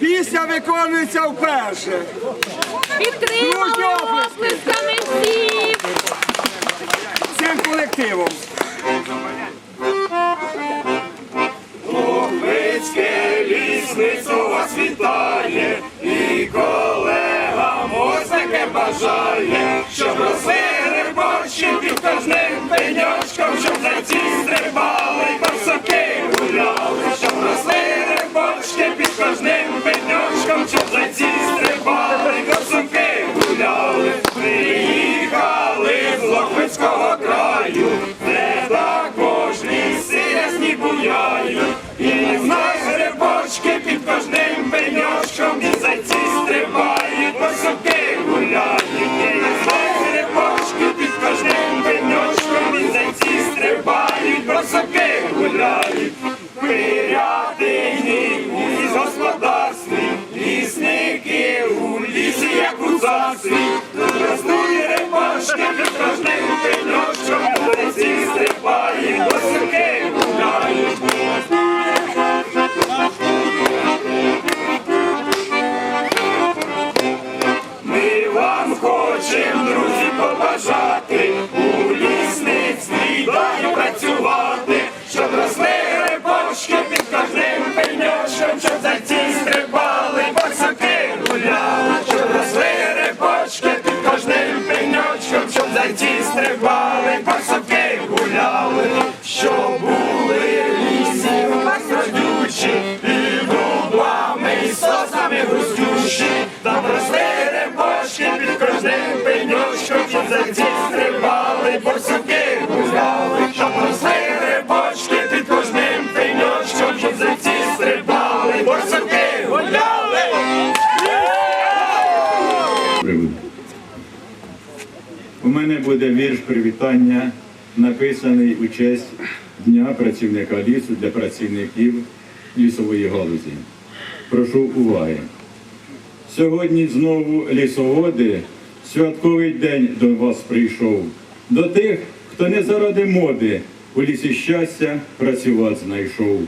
Пісня виконується вперше. Підтримали оплесками всіх. Цим колективом. Лісництво вас вітає, густющі, там росли рибочки під кожним пеньочком, щоб зайці стрибали, борсуки гуляли, щоб росли рибочки під кожним пеньочком, щоб зайці стрибали, борсуки гуляли. У мене буде вірш привітання, написаний у честь Дня працівника лісу для працівників лісової галузі. Прошу уваги. Сьогодні знову лісоводи, святковий день до вас прийшов. До тих, хто не заради моди у лісі щастя працювати знайшов.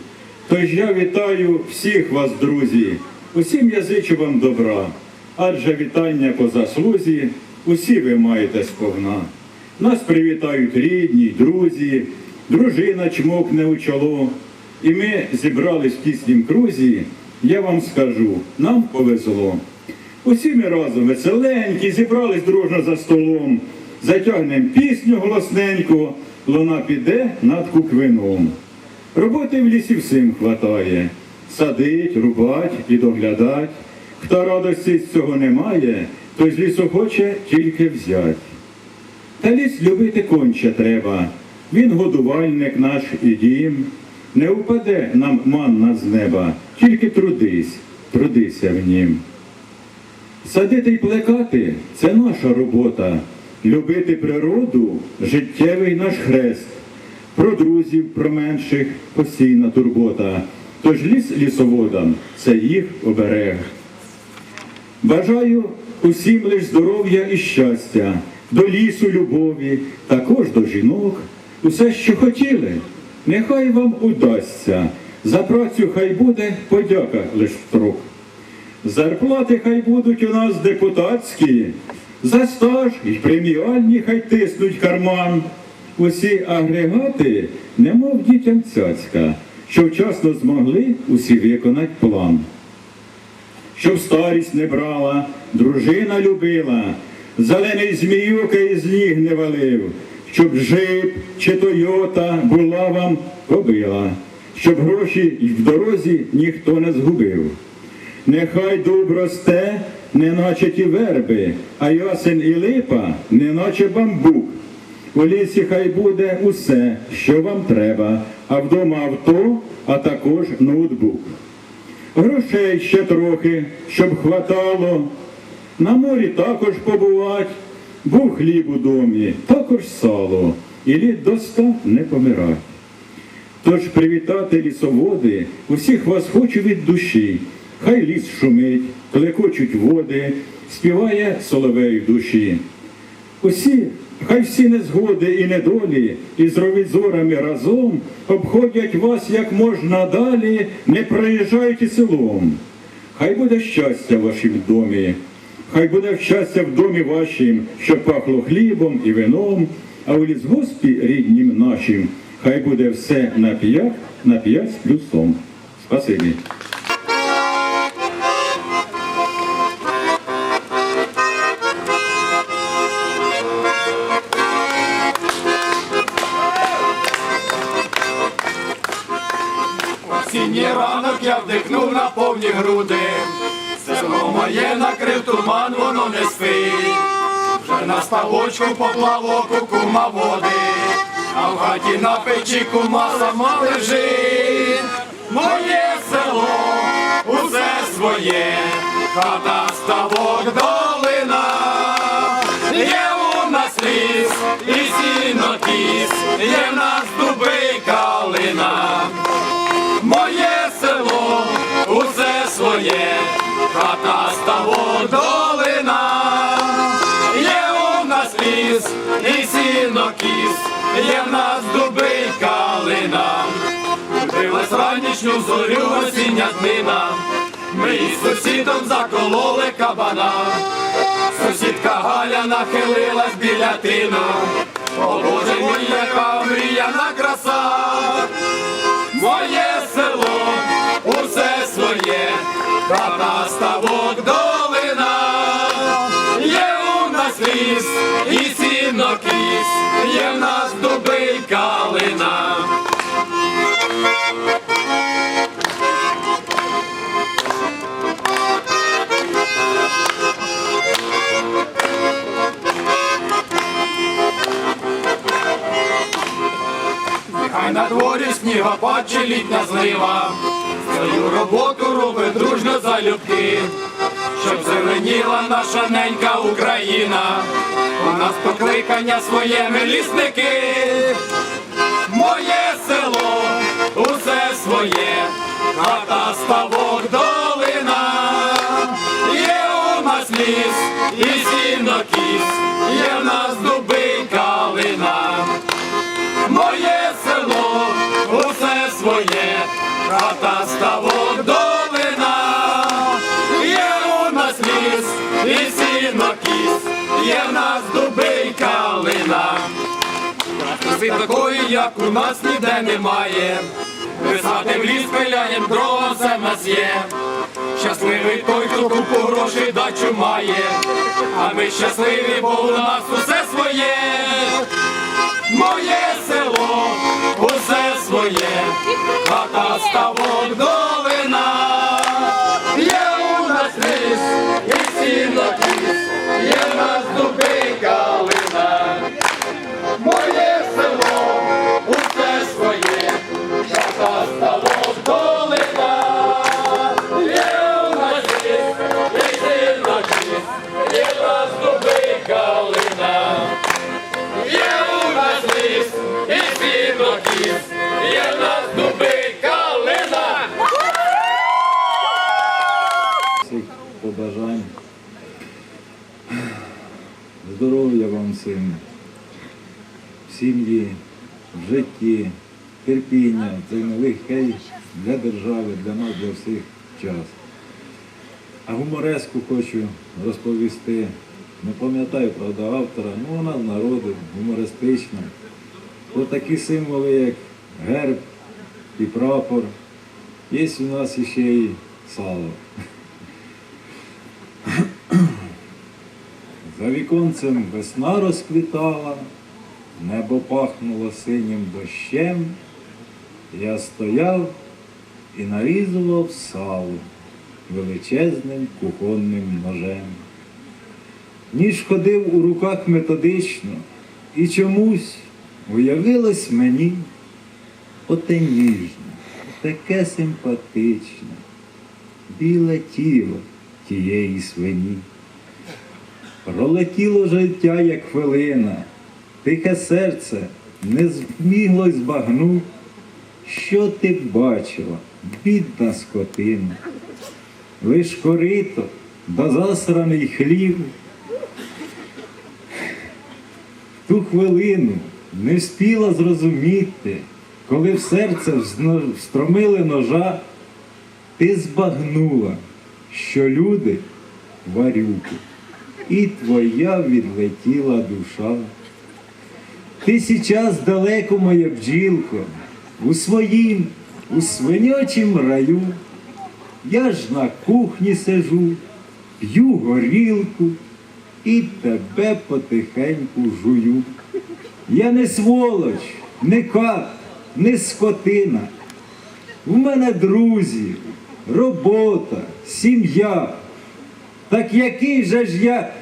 Тож я вітаю всіх вас, друзі, усім я зичу вам добра, адже вітання по заслузі усі ви маєте сповна. Нас привітають рідні, друзі, дружина чмокне у чоло. І ми зібрались в тіснім крузі, я вам скажу, нам повезло. Усі ми разом веселенькі, зібрались дружно за столом, затягнем пісню голосненьку, луна піде над куквином. Роботи в лісі всім хватає, садить, рубать і доглядать. Хто радості з цього немає, той з лісу хоче тільки взять. Та ліс любити конче треба. Він годувальник наш і дім. Не впаде нам манна з неба, тільки трудись, трудися в нім. Садити й плекати це наша робота. Любити природу життєвий наш хрест. Про друзів, про менших постійна турбота. Тож ліс лісоводам це їх оберег. Бажаю усім лиш здоров'я і щастя, до лісу любові, також до жінок. Усе, що хотіли, нехай вам удасться. За працю хай буде подяка лиш втрох. Зарплати хай будуть у нас депутатські, за стаж і преміальні хай тиснуть карман. Усі агрегати, немов дітям цяцька, що вчасно змогли усі виконати план щоб старість не брала, дружина любила, зелений зміюка із ніг не валив, щоб жип чи Тойота була вам кобила, щоб гроші в дорозі ніхто не згубив. Нехай дуб росте, неначе ті верби, а ясен і липа, неначе бамбук. У лісі хай буде усе, що вам треба, а вдома авто, а також ноутбук. Грошей ще трохи, щоб хватало. На морі також побувать, був хліб у домі, також сало, і літ до ста не помирать. Тож привітати лісоводи, усіх вас хочу від душі. Хай ліс шумить, клекочуть води, співає соловей душі. Усі, хай всі незгоди і недолі, із ровізорами разом обходять вас як можна далі, не проїжджають і селом. Хай буде щастя в вашім домі, хай буде щастя в домі вашім, що пахло хлібом і вином, а у лісгоспі ріднім нашим, хай буде все на п'ять, на п'ять з плюсом. Спасибі. Повні груди. Село моє накрив туман, воно не спить. Вже на ставочку поплавок у кума води, а в хаті на печі кума сама лежить. Моє село, усе своє, хата ставок долина. Є у нас ліс і сінокіс, є в нас дуби своє, хата ставок долина. Є у нас ліс і сінокіс, є в нас дуби й калина. Дивилась ранішню зорю осіння днина. Ми із сусідом закололи кабана. Сусідка Галя нахилилась біля тину. О Боже мій, яка мріяна краса. Моє село, усе своє, хата ставок долина. Є у нас ліс і сінокіс, є в нас дуби й калина. Нехай на дворі снігопад чи літня злива, роботу робить дружно залюбки, щоб зеленіла наша ненька Україна, у нас покликання своє ми лісники, моє село, усе своє, хата ставок долина, є у нас ліс і сінокіс, є в нас дуби калина. Моє село, усе своє, хата ставок є в нас дуби й калина. Краси такої, як у нас ніде немає. Писати в ліс пиляєм дрова, все в нас є. Щасливий той, хто купу грошей дачу має. А ми щасливі, бо у нас усе своє. Моє село, усе своє, хата ставок долина. Є у нас ліс і сінокіс, є для всіх час. А гумореску хочу розповісти. Не пам'ятаю, правда, автора, ну вона з народу, гумористична. Про такі символи, як герб і прапор. Є у нас іще і сало. За віконцем весна розквітала, небо пахнуло синім дощем. Я стояв і нарізував сало величезним кухонним ножем. Ніж ходив у руках методично, і чомусь уявилось мені оте ніжне, таке симпатичне, біле тіло тієї свині. Пролетіло життя, як хвилина, тихе серце не змігло збагнуть, що ти бачила, бідна скотина, лиш корито да засраний хлів. В ту хвилину не встигла зрозуміти, коли в серце встромили ножа, ти збагнула, що люди варюки, і твоя відлетіла душа. Ти сейчас далеко, моя бджілко, у своїм, у свинячім раю. Я ж на кухні сижу, п'ю горілку і тебе потихеньку жую. Я не сволоч, не кат, не скотина. У мене друзі, робота, сім'я. Так який же ж я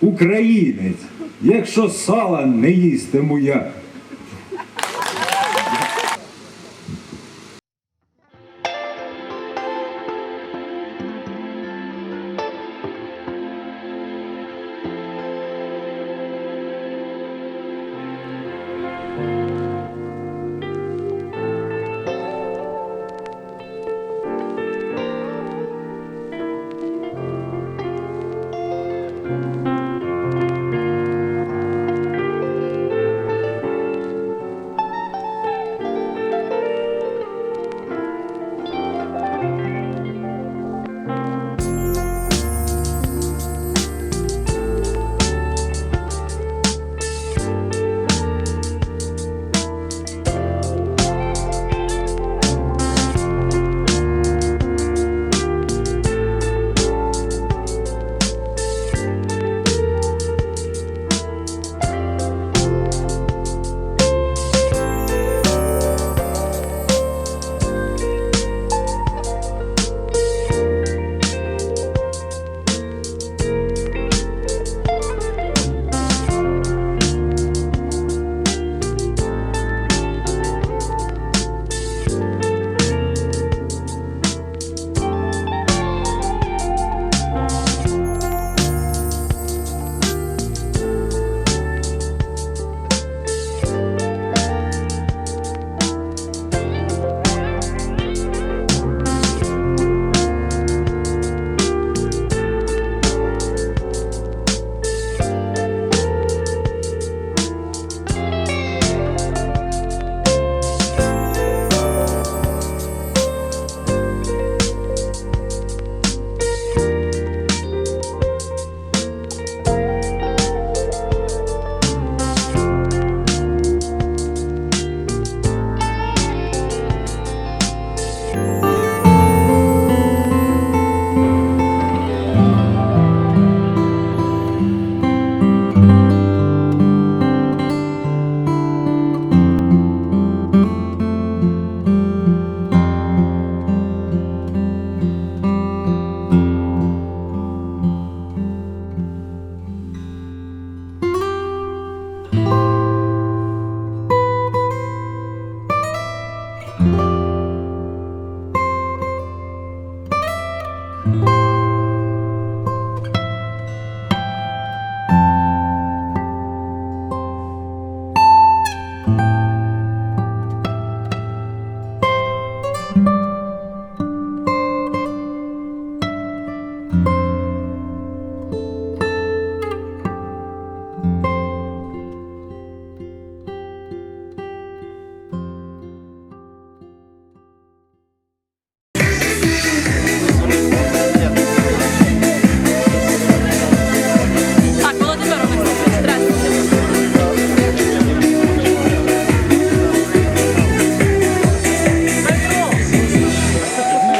українець, якщо сала не їстиму я?